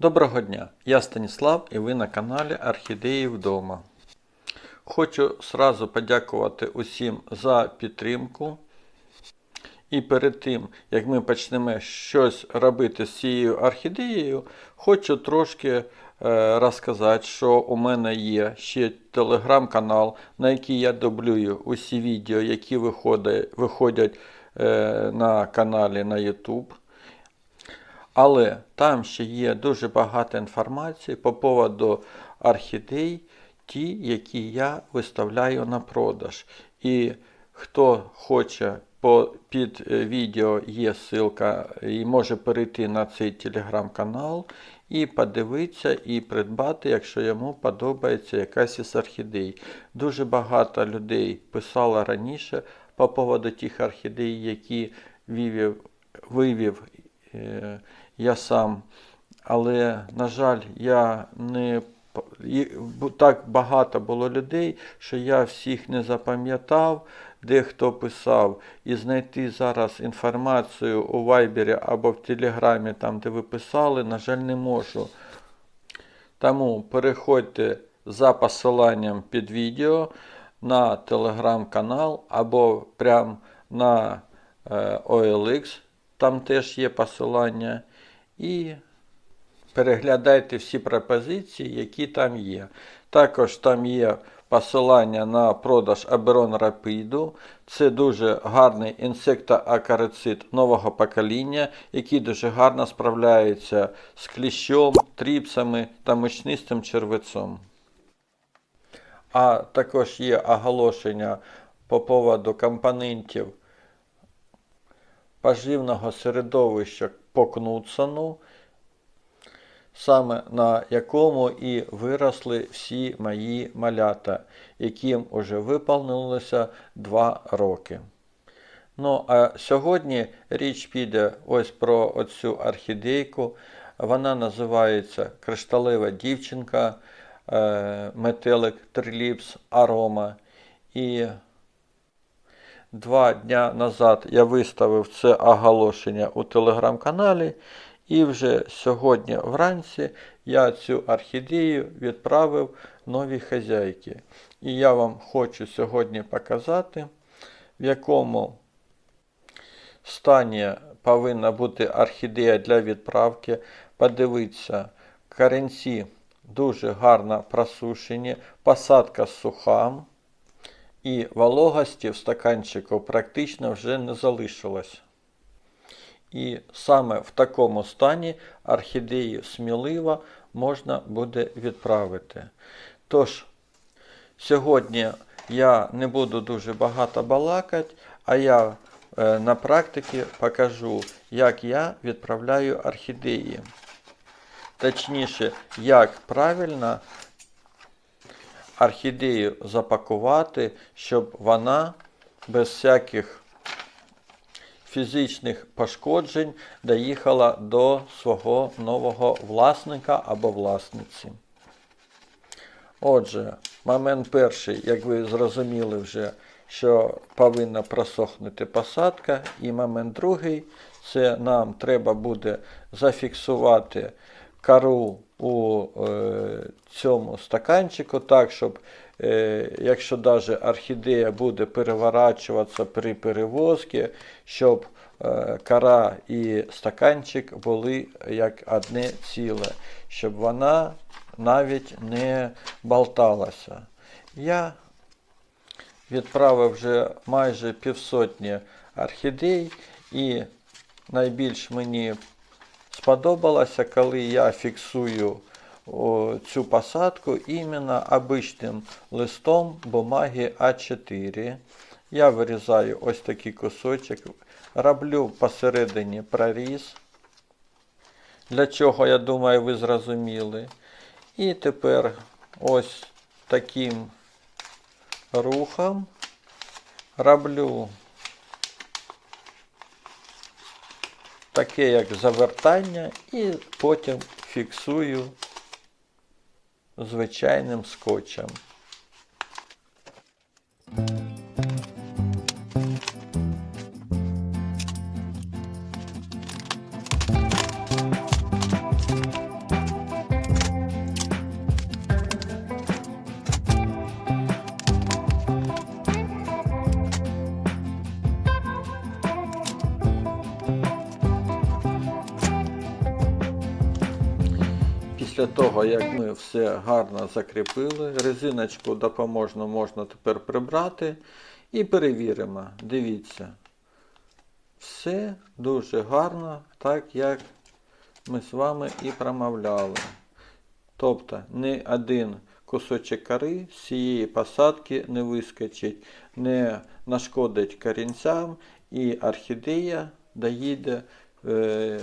Доброго дня! Я Станіслав і ви на каналі Орхідеї вдома. Хочу сразу подякувати усім за підтримку. І перед тим, як ми почнемо щось робити з цією орхідеєю, хочу трошки е, розказати, що у мене є ще телеграм-канал, на який я дублюю усі відео, які виходять, виходять е, на каналі на YouTube. Але там ще є дуже багато інформації по поводу орхідей, ті, які я виставляю на продаж. І хто хоче, по, під е, відео є ссылка і може перейти на цей телеграм-канал і подивитися і придбати, якщо йому подобається якась із орхідей. Дуже багато людей писало раніше по поводу тих орхідей, які вивів, вивів е, я сам. Але, на жаль, я не так багато було людей, що я всіх не запам'ятав, дехто писав, і знайти зараз інформацію у Вайбері або в Телеграмі, там, де ви писали, на жаль, не можу. Тому переходьте за посиланням під відео на телеграм-канал або прямо на е, OLX, там теж є посилання. І переглядайте всі пропозиції, які там є. Також там є посилання на продаж Аберон Рапіду. Це дуже гарний інсектоакарицид нового покоління, який дуже гарно справляється з кліщом, тріпсами та мучнистим червецом. А також є оголошення по поводу компонентів поживного середовища по Кнутсону, саме на якому і виросли всі мої малята, яким уже виповнилося 2 роки. Ну, а сьогодні річ піде ось про оцю орхідейку. Вона називається Кришталева дівчинка, е, метелик Триліпс Арома. І Два дня назад я виставив це оголошення у телеграм-каналі, і вже сьогодні вранці я цю орхідею відправив новій хазяйки. І я вам хочу сьогодні показати, в якому стані повинна бути орхідея для відправки. Подивіться, корінці дуже гарно просушені, посадка суха. І вологості в стаканчику практично вже не залишилось. І саме в такому стані орхідею сміливо можна буде відправити. Тож, сьогодні я не буду дуже багато балакати, а я е, на практиці покажу, як я відправляю орхідеї. Точніше, як правильно орхідею запакувати, щоб вона без всяких фізичних пошкоджень доїхала до свого нового власника або власниці. Отже, момент перший, як ви зрозуміли вже, що повинна просохнути посадка, і момент другий. Це нам треба буде зафіксувати кару у е, цьому стаканчику, так, щоб е, якщо навіть орхідея буде переворачуватися при перевозці, щоб е, кара і стаканчик були як одне ціле, щоб вона навіть не болталася. Я відправив вже майже півсотні орхідей і найбільш мені сподобалося, коли я фіксую о, цю посадку іменно обичним листом бумаги А4. Я вирізаю ось такий кусочок, роблю посередині проріз. Для чого, я думаю, ви зрозуміли. І тепер ось таким рухом роблю таке як завертання, і потім фіксую звичайним скотчем. Після того, як ми все гарно закріпили, резиночку допоможно можна тепер прибрати і перевіримо. Дивіться. Все дуже гарно, так як ми з вами і промовляли. Тобто не один кусочок кори з цієї посадки не вискочить, не нашкодить корінцям і орхідея доїде е,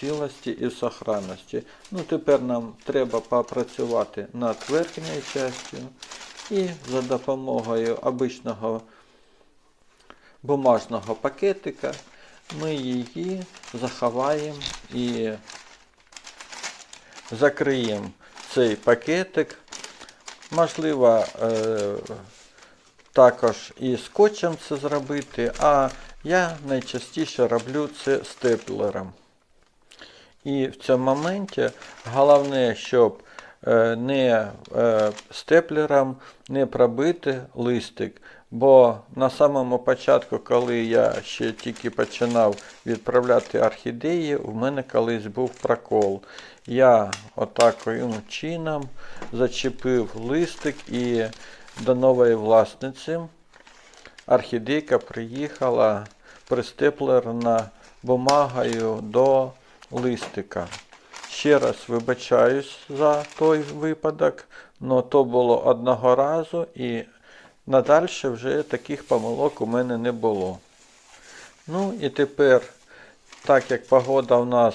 цілості і сохранності. Ну, тепер нам треба попрацювати над верхньою частю і за допомогою обичного бумажного пакетика ми її заховаємо і закриємо цей пакетик. Можливо, е, також і скотчем це зробити, а я найчастіше роблю це степлером. І в цьому моменті головне, щоб е, не е, степлером не пробити листик. Бо на самому початку, коли я ще тільки починав відправляти орхідеї, в мене колись був прокол. Я отаким чином зачепив листик і до нової власниці орхідейка приїхала пристеплена бумагою до листика. Ще раз вибачаюсь за той випадок, але то було одного разу і надальше вже таких помилок у мене не було. Ну і тепер, так як погода у нас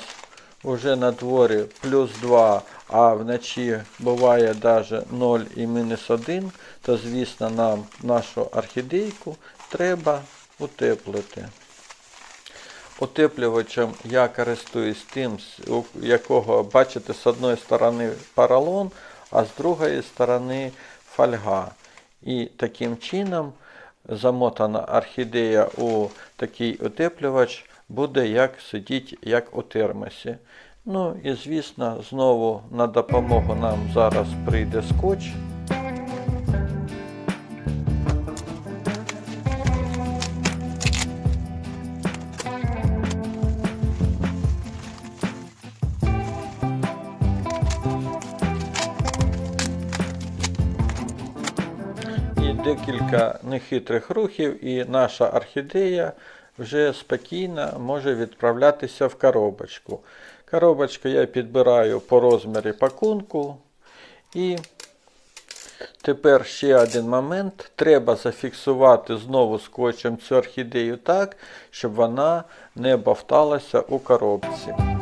вже на дворі плюс 2, а вночі буває навіть 0 і мінус 1, то звісно нам нашу орхідейку треба утеплити. Утеплювачем я користуюсь тим, у якого, бачите, з одної сторони поролон, а з другої сторони фольга. І таким чином замотана орхідея у такий утеплювач буде як сидіти, як у термосі. Ну і звісно, знову на допомогу нам зараз прийде скотч. Декілька нехитрих рухів, і наша орхідея вже спокійно може відправлятися в коробочку. Коробочку я підбираю по розмірі пакунку. І тепер ще один момент. Треба зафіксувати знову скотчем цю орхідею так, щоб вона не бовталася у коробці.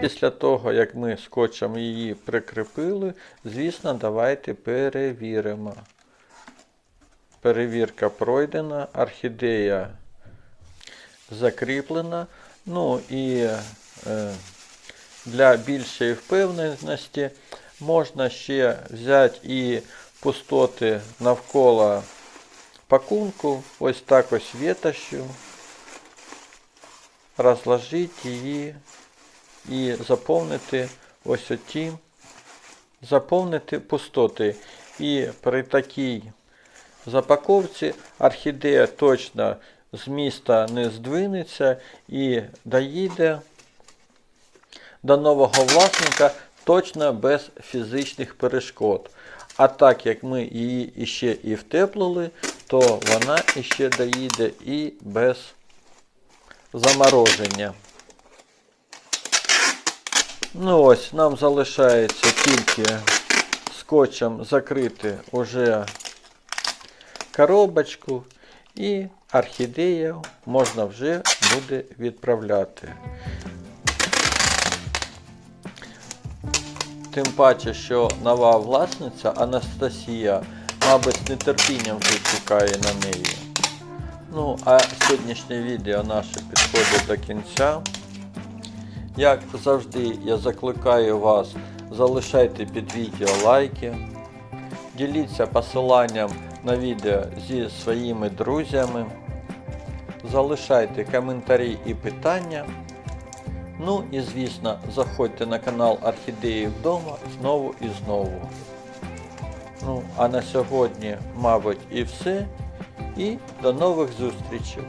Після того, як ми скотчем її прикріпили, звісно, давайте перевіримо. Перевірка пройдена, орхідея закріплена. Ну і е, для більшої впевненості можна ще взяти і пустоти навколо пакунку, ось так ось ветошью, розложити її і заповнити ось оті, заповнити пустоти. І при такій запаковці орхідея точно з міста не здвинеться і доїде до нового власника точно без фізичних перешкод. А так як ми її іще і втеплили, то вона іще доїде і без замороження. Ну ось, нам залишається тільки скотчем закрити уже коробочку і орхідею можна вже буде відправляти. Тим паче, що нова власниця Анастасія, мабуть, з нетерпінням вже чекає на неї. Ну, а сьогоднішнє відео наше підходить до кінця. Як завжди, я закликаю вас, залишайте під відео лайки. діліться посиланням на відео зі своїми друзями, залишайте коментарі і питання. Ну і звісно, заходьте на канал Орхідеї вдома знову і знову. Ну, а на сьогодні, мабуть, і все. І до нових зустрічей.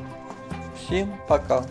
Всім пока!